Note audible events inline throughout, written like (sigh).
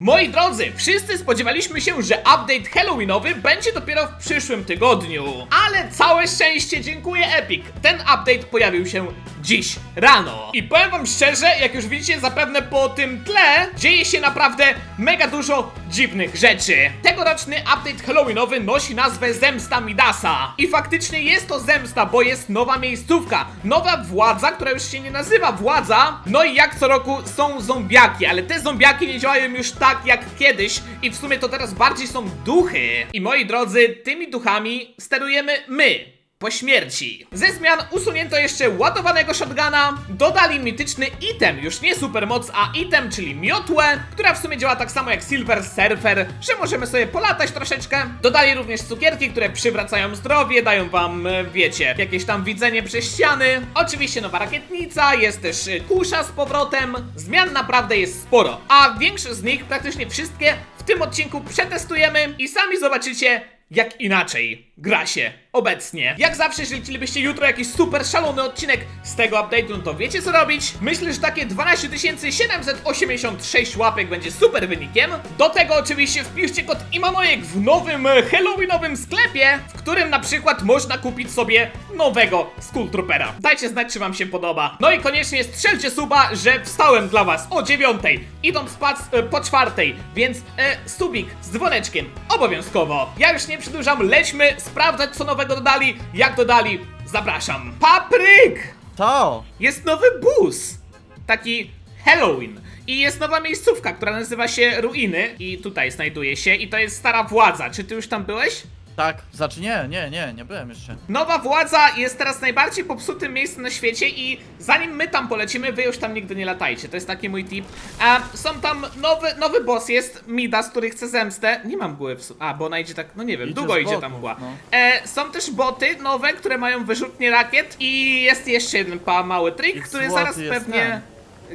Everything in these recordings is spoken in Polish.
Moi drodzy, wszyscy spodziewaliśmy się, że update Halloweenowy będzie dopiero w przyszłym tygodniu. Ale całe szczęście dziękuję Epic. Ten update pojawił się dziś rano. I powiem wam szczerze, jak już widzicie zapewne po tym tle, dzieje się naprawdę mega dużo dziwnych rzeczy. Tegoroczny update Halloweenowy nosi nazwę Zemsta Midasa. I faktycznie jest to zemsta, bo jest nowa miejscówka, nowa władza, która już się nie nazywa władza. No i jak co roku są zombiaki, ale te zombiaki nie działają już tak jak kiedyś i w sumie to teraz bardziej są duchy. I moi drodzy, tymi duchami sterujemy my. Po śmierci. Ze zmian usunięto jeszcze ładowanego shotguna, dodali mityczny item, już nie supermoc, a item, czyli miotłę, która w sumie działa tak samo jak Silver Surfer, że możemy sobie polatać troszeczkę. Dodali również cukierki, które przywracają zdrowie, dają wam, e, wiecie, jakieś tam widzenie przez ściany. Oczywiście nowa rakietnica, jest też e, kusza z powrotem. Zmian naprawdę jest sporo, a większość z nich, praktycznie wszystkie, w tym odcinku przetestujemy i sami zobaczycie, jak inaczej gra się obecnie. Jak zawsze, jeżeli chcielibyście jutro jakiś super szalony odcinek z tego update'u, no to wiecie co robić? Myślę, że takie 12 786 łapek będzie super wynikiem. Do tego oczywiście wpiszcie kod IMANOJEK w nowym e, Halloweenowym sklepie, w którym na przykład można kupić sobie nowego Skull Troopera. Dajcie znać, czy wam się podoba. No i koniecznie strzelcie suba, że wstałem dla was o dziewiątej, idą spać e, po czwartej, więc e, subik z dzwoneczkiem obowiązkowo. Ja już nie przedłużam, lećmy sprawdzać co nowego dodali, jak dodali, zapraszam. Papryk! To! Jest nowy bus! Taki Halloween. I jest nowa miejscówka, która nazywa się Ruiny i tutaj znajduje się i to jest stara władza. Czy ty już tam byłeś? Tak, znaczy nie, nie, nie, nie byłem jeszcze. Nowa władza jest teraz najbardziej popsutym miejscem na świecie i zanim my tam polecimy, wy już tam nigdy nie latajcie. To jest taki mój tip. A, są tam nowy, nowy boss, jest Midas, który chce zemstę. Nie mam mgły w su- A, bo ona idzie tak, no nie wiem, Idzie długo z idzie boku, tam mgła. no. E, są też boty nowe, które mają wyrzutnie rakiet i jest jeszcze jeden pa mały trik, I który złoty zaraz jest pewnie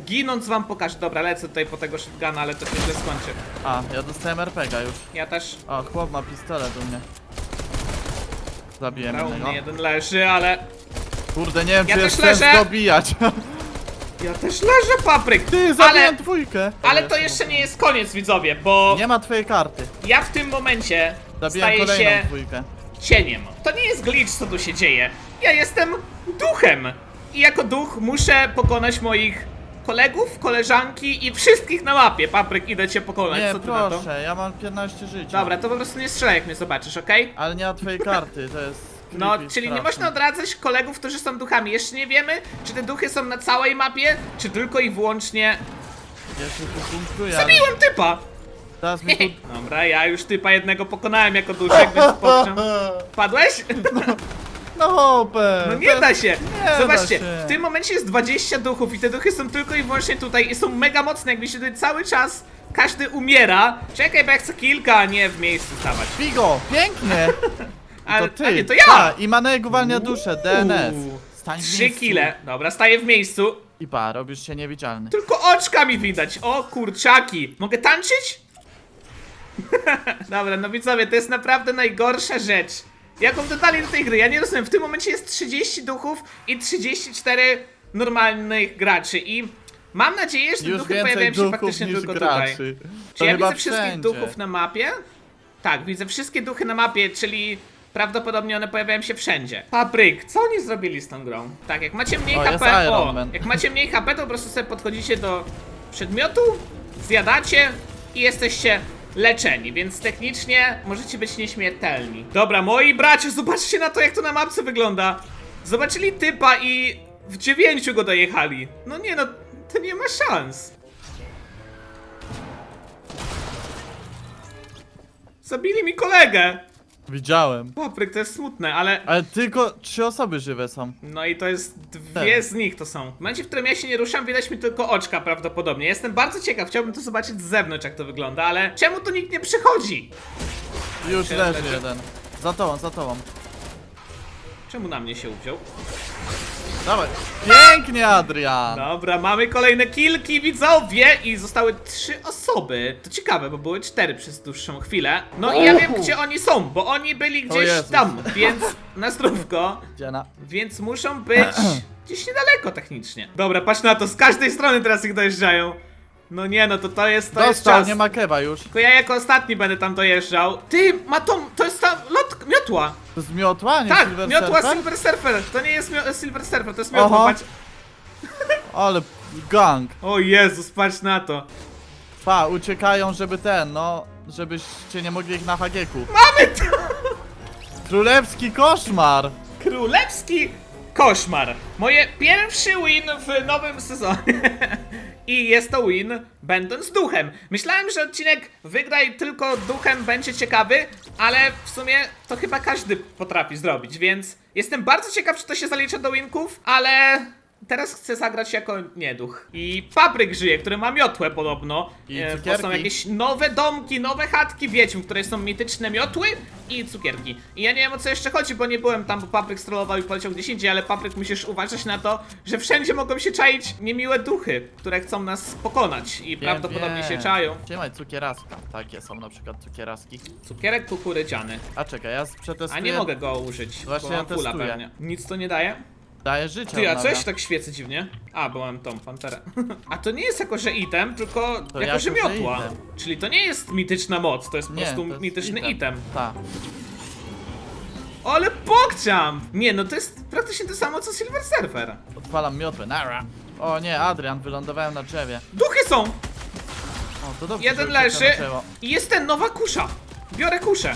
ginąc wam pokażę. Dobra, lecę tutaj po tego shotguna, ale to się źle skończy. A, ja dostałem RPG już. Ja też. O, chłop ma pistolet u mnie. Zabiłem Brał jednego. mnie jeden leży, ale Kurde, nie wiem, Ja czy też jest sens leżę. dobijać. ja też leżę, papryk. Ty, zabiłem ale, dwójkę. ale to jeszcze nie jest koniec, widzowie, bo Nie ma twojej karty. ja w tym momencie Zabiłem staję kolejną się dwójkę. cieniem. To nie jest glitch, co tu się dzieje. Ja jestem duchem. I jako duch muszę pokonać moich kolegów, koleżanki i wszystkich na mapie. Papryk, idę cię pokonać, Nie, co ty na to? proszę, ja mam 15 życia. Dobra, to po prostu nie strzelaj, jak mnie zobaczysz, okej? Ale nie ma twojej karty, to jest... (laughs) No, creepy czyli nie można odradzać kolegów, którzy są duchami. Jeszcze nie wiemy, czy te duchy są na całej mapie, czy tylko i wyłącznie... Ja się tu bunkruję, ale Zabiłem typa! teraz mi tu... (laughs) Dobra, ja już typa jednego pokonałem jako duszek, więc pokrzem. (laughs) Padłeś? No hopę! No nie da się! da Zobaczcie, się. w tym momencie jest 20 duchów i te duchy są tylko i wyłącznie tutaj i są mega mocne, jakby się tutaj cały czas każdy umiera. Czekaj, bo ja chcę kilka, a nie w miejscu stawać. Figo, pięknie! (laughs) Ale to ty. a nie, to ja! Ta, I Manek uwalnia duszę, DNS. Uuu, Stań w Trzy miejscu. kile. Dobra, staję w miejscu. I pa, robisz się niewidzialny. Tylko oczka mi widać. O kurczaki. Mogę tańczyć? (laughs) Dobra, no widzowie, to jest naprawdę najgorsza rzecz. Jaką dodali do tej gry? Ja nie rozumiem. W tym momencie jest 30 duchów i 34 normalnych graczy i mam nadzieję, że te Już duchy więcej pojawiają się duchów faktycznie niż tylko graczy. tutaj. To Czy ja chyba widzę wszystkich wszędzie. duchów na mapie? Tak, widzę wszystkie duchy na mapie, czyli prawdopodobnie one pojawiają się wszędzie. Papryk, co oni zrobili z tą grą? Tak, jak macie mniej O, jest HP, Iron o, Man. jak macie mniej HP, to po prostu sobie podchodzicie do przedmiotu, zjadacie i jesteście leczeni, więc technicznie możecie być nieśmiertelni. Dobra, moi bracia, zobaczcie na to, jak to na mapce wygląda. Zobaczyli typa i w dziewięciu go dojechali. No nie no, to nie ma szans. Zabili mi kolegę. Widziałem. Papryk, to jest smutne, ale... Ale tylko trzy osoby żywe są. No i to jest dwie Tak. z nich to są. W momencie, w którym ja się nie ruszam, widać mi tylko oczka prawdopodobnie. Jestem bardzo ciekaw, chciałbym to zobaczyć z zewnątrz, jak to wygląda, ale czemu tu nikt nie przychodzi? Już leży leży. jeden. Za tobą, za tobą. Czemu na mnie się uwziął? Dawaj. Pięknie, Adrian! Dobra, mamy kolejne kilki widzowie i zostały trzy osoby. To ciekawe, bo były cztery przez dłuższą chwilę. No i ja wiem, gdzie oni są, bo oni byli gdzieś Jezus. tam, więc (laughs) na zdrówko. Dziena. Więc muszą być (clears throat) gdzieś niedaleko technicznie. Dobra, patrz na to, z każdej strony teraz ich dojeżdżają. No nie, no to to jest, to jest Dostał, czas. nie ma kewa już. Tylko ja jako ostatni będę tam dojeżdżał. Ty, ma tą, to jest ta lot, miotła. To jest miotła, nie Tak, Silver miotła Surfer? Silver Surfer. To nie jest mio- Silver Surfer, to jest miotła, Oho. patrz. Ale gang. O Jezus, patrz na to. Pa, uciekają, żeby ten, no, żebyście nie mogli ich na hagieku. Mamy to! Królewski koszmar! Królewski koszmar. Moje pierwszy win w nowym sezonie. I jest to win będąc duchem. Myślałem, że odcinek wygraj tylko duchem będzie ciekawy, ale w sumie to chyba każdy potrafi zrobić, więc jestem bardzo ciekaw, czy to się zalicza do winków, ale teraz chcę zagrać jako nieduch. I Papryk żyje, który ma miotłę podobno. I E, bo cukierki. są jakieś nowe domki, nowe chatki wiedźm, w której są mityczne miotły i cukierki. I ja nie wiem o co jeszcze chodzi, bo nie byłem tam, bo Papryk strollował i poleciał gdzieś indziej, ale Papryk musisz uważać na to, że wszędzie mogą się czaić niemiłe duchy, które chcą nas pokonać i prawdopodobnie się czają. Trzymaj cukieraska. Takie są na przykład cukieraski. Cukierek kukurydziany. A czekaj, ja przetestuję. A nie mogę go użyć, Właśnie bo mam ja pula testuję. pewnie. Nic to nie daje? Daje życie. Ty, a co odnawia. ja się tak świecę dziwnie? A, bo mam tą panterę. (laughs) A to nie jest jako, że item, tylko To jako, że jako, że miotła. item. Czyli to nie jest mityczna moc, to jest po Nie, prostu to jest mityczny item. Tak. Ale pokczam! Nie, no to jest praktycznie to samo co Silver Surfer. Odpalam miotłę. Nara. O nie, Adrian, wylądowałem na drzewie. Duchy są! O, to dobrze. Jeden że leży i jest ten, nowa kusza. Biorę kuszę.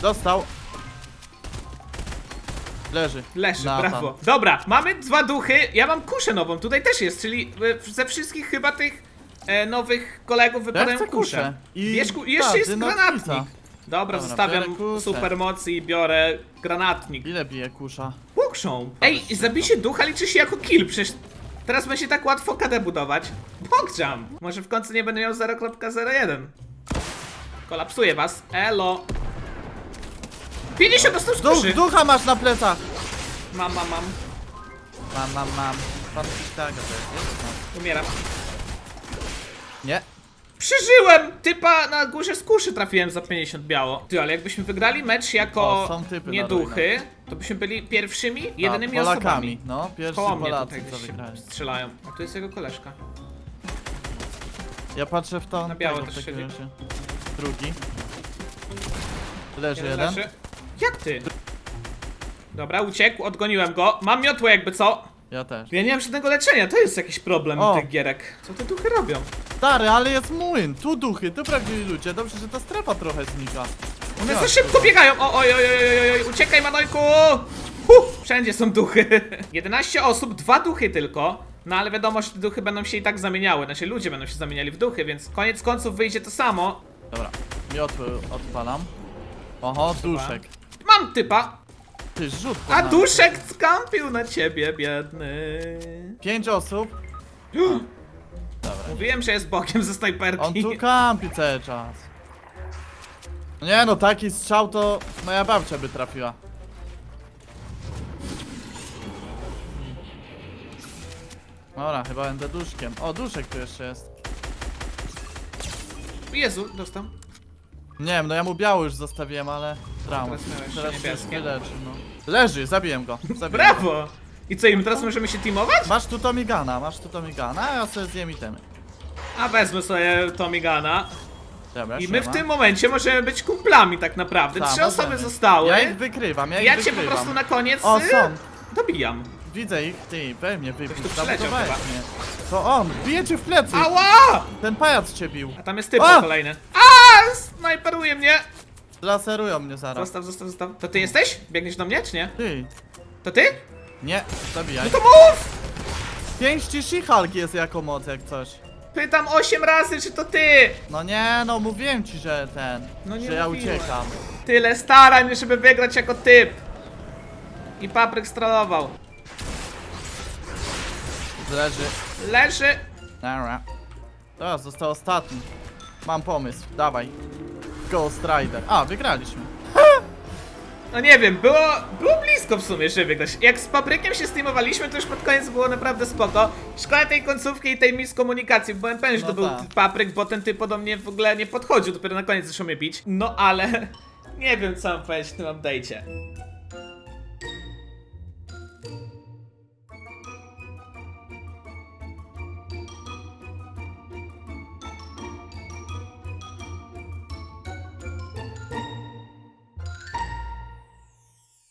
Dostał. Leży. Leży, Nathan. brawo. Dobra, mamy dwa duchy, ja mam kuszę nową, tutaj też jest, czyli e, ze wszystkich chyba tych e, nowych kolegów wypadają chcę kusze. kuszę. I Bierz ku... Jeszcze ta, jest dynamita. granatnik. Dobra, Dobra, zostawiam kuszę. supermocy i biorę granatnik. Ile bije kusza? Łukszą. Ej, zabicie ducha liczy się jako kill, przecież teraz będzie tak łatwo KD budować. Pogrzam. Może w końcu nie będę miał 0.01. Kolapsuję was. Elo. 50 dostał z Duch, ducha masz na plecach! Mam, mam, mam. Mam, mam, mam. Pan tak, to jest. No. Umieram. Nie. Przeżyłem! Typa na górze z kuszy trafiłem za 50 biało. Ty, ale jakbyśmy wygrali mecz jako są typy na nieduchy, to byśmy byli pierwszymi, jedynymi A, Polakami. osobami. No, pierwszy Koło mnie Polacy tutaj co gdzieś się strzelają. A tu jest jego koleżka. Ja patrzę w to. Na biało też siedzi. Drugi. Leży Jeden jeden. leży. Jak ty? Dobra, uciekł, odgoniłem go. Mam miotłę jakby co. Ja też. Ja nie mam żadnego leczenia, to jest jakiś problem O. tych gierek. Co te duchy robią? Stary, ale jest młyn. Tu duchy, tu prawdziwi ludzie. Dobrze, że ta strefa trochę znika. One za szybko biegają! O, oj, oj, oj, oj, oj, uciekaj Manojku! Huh, wszędzie są duchy. (laughs) 11 osób, dwa duchy tylko. No ale wiadomo, że te duchy będą się i tak zamieniały. Znaczy ludzie będą się zamieniali w duchy, więc koniec końców wyjdzie to samo. Dobra, miotły odpalam. Oho, duszek. Mam typa, Ty, rzut. a duszek skampił na ciebie, biedny. Pięć osób. Dobra. Mówiłem, że jest bokiem ze On snajperki. tu kampi cały czas. Nie no, taki strzał to moja babcia by trafiła. Dobra, chyba będę duszkiem. O, duszek tu jeszcze jest. Jezu, dostał. Nie wiem, no ja mu biały już zostawiłem, ale trauma. Teraz miał jeszcze Teraz się niebieskie. wyleczy, no. Leży, zabiłem go. (laughs) Zabiłem Go. Brawo! I co, i my teraz możemy się teamować? Masz tu Tomigana, masz tu Tomigana, a ja sobie zjem itemy. A wezmę sobie Tomigana. Dobra, I my w siema. tym momencie możemy być kumplami tak naprawdę. Tak, Trzy osoby zostały. Ja ich wykrywam, ja ich Ja cię wykrywam. po prostu na koniec O, y, są. dobijam. Widzę ich, ty, we mnie wypuść, tu przyleciał zabudowałeś chyba. mnie. To on, bije cię w plecy. Ała! Ten pajac cię bił. A tam jest typ A! kolejny. A! Snajperuje mnie! Laserują mnie zaraz. Zostaw, zostaw, zostaw. To ty jesteś? Biegniesz do mnie, czy nie? Ty, To ty? nie, zabijaj. No to mów! Pięści She-Hulk jest jako moc, jak coś. Pytam 8 razy, czy to ty? No nie, no mówiłem ci, że ten, No nie że ja mówiłem. uciekam. Tyle starań, żeby wygrać jako typ. I papryk strollował. Leży. Leży. Dobra. Teraz został ostatni. Mam pomysł, dawaj. Ghost Rider. A, wygraliśmy. No nie wiem, było, było blisko w sumie, żeby wygrać. Jak z paprykiem się steamowaliśmy, to już pod koniec było naprawdę spoko. Szkoda tej końcówki i tej miskomunikacji, bo byłem pewien, że No to był tak. papryk, bo ten typ do mnie w ogóle nie podchodził, dopiero na koniec zaczął mnie bić. No ale (laughs) nie wiem co mam powiedzieć w tym update'cie.